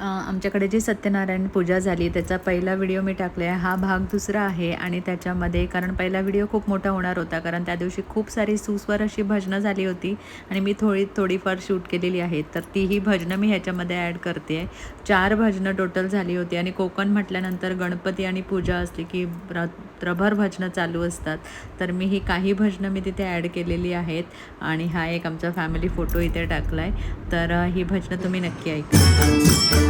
आमच्याकडे जी सत्यनारायण पूजा झाली त्याचा पहिला व्हिडिओ मी टाकला आहे हा भाग दुसरा आहे आणि त्याच्यामध्ये कारण पहिला व्हिडिओ खूप मोठा होणार होता कारण त्या दिवशी खूप सारी सुस्वर अशी भजनं झाली होती आणि मी थोडी थोडीफार शूट केलेली आहेत तर तीही भजनं मी ह्याच्यामध्ये ॲड करते. आहे चार भजनं टोटल झाली होती आणि कोकण म्हटल्यानंतर गणपती आणि पूजा असली की रात्रभर भजनं चालू असतात. तर मी ही काही भजनं मी तिथे ॲड केलेली आहेत आणि हा एक आमचा फॅमिली फोटो इथे टाकला आहे तर ही भजनं तुम्ही नक्की ऐका.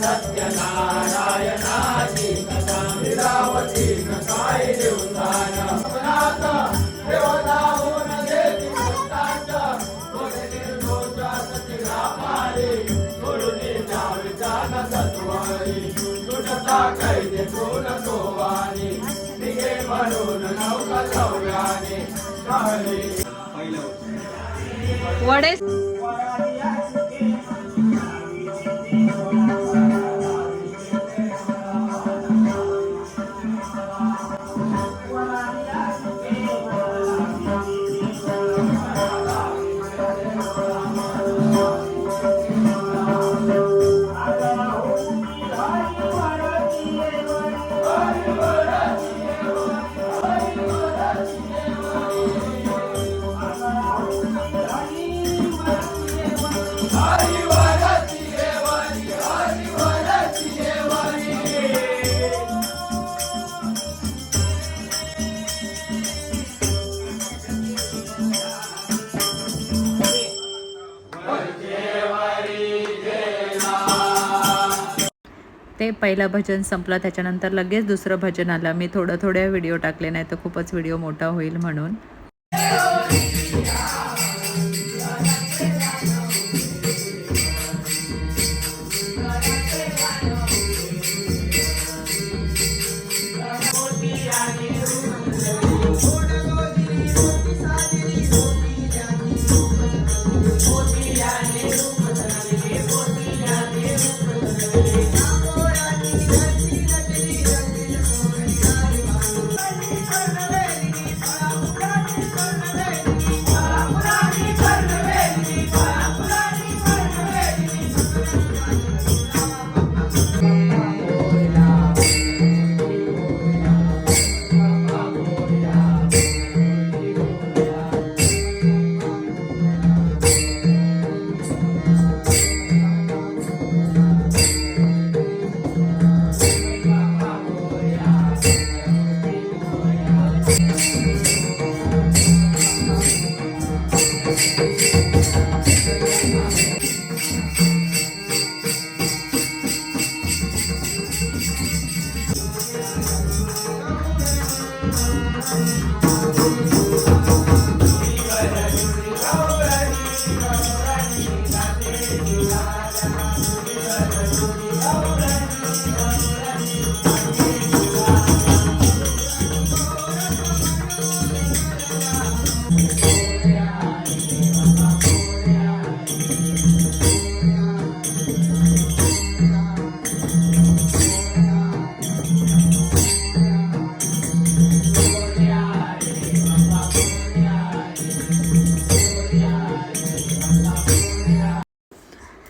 सत्यनारायणाची कथा लीलावती काय अपनात देती भक्तांत थोडे जाण सत्वारी कैदे कोण सोवानी निघे म्हणून नौका वडे ते पहिलं भजन संपलं त्याच्यानंतर लगेच दुसरं भजन आलं. मी थोडं थोडं व्हिडिओ टाकले नाही तर खूपच व्हिडिओ मोठा होईल म्हणून.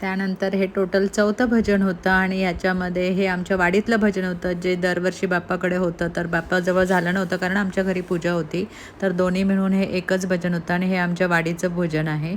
त्यानंतर हे टोटल चौथं भजन होतं आणि याच्यामध्ये हे आमच्या वाडीतलं भजन होतं जे दरवर्षी बाप्पाकडे होतं. तर बाप्पाजवळ झालं नव्हतं कारण आमच्या घरी पूजा होती. तर दोन्ही मिळून हे एकच भजन होतं आणि हे आमच्या वाडीचं भोजन आहे.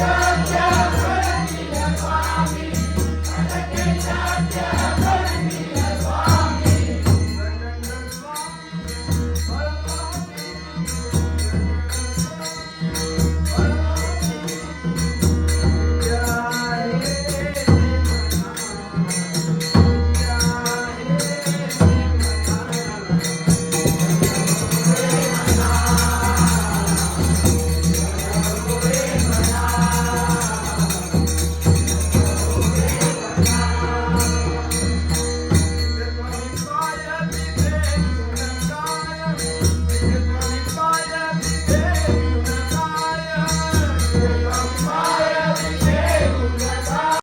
time.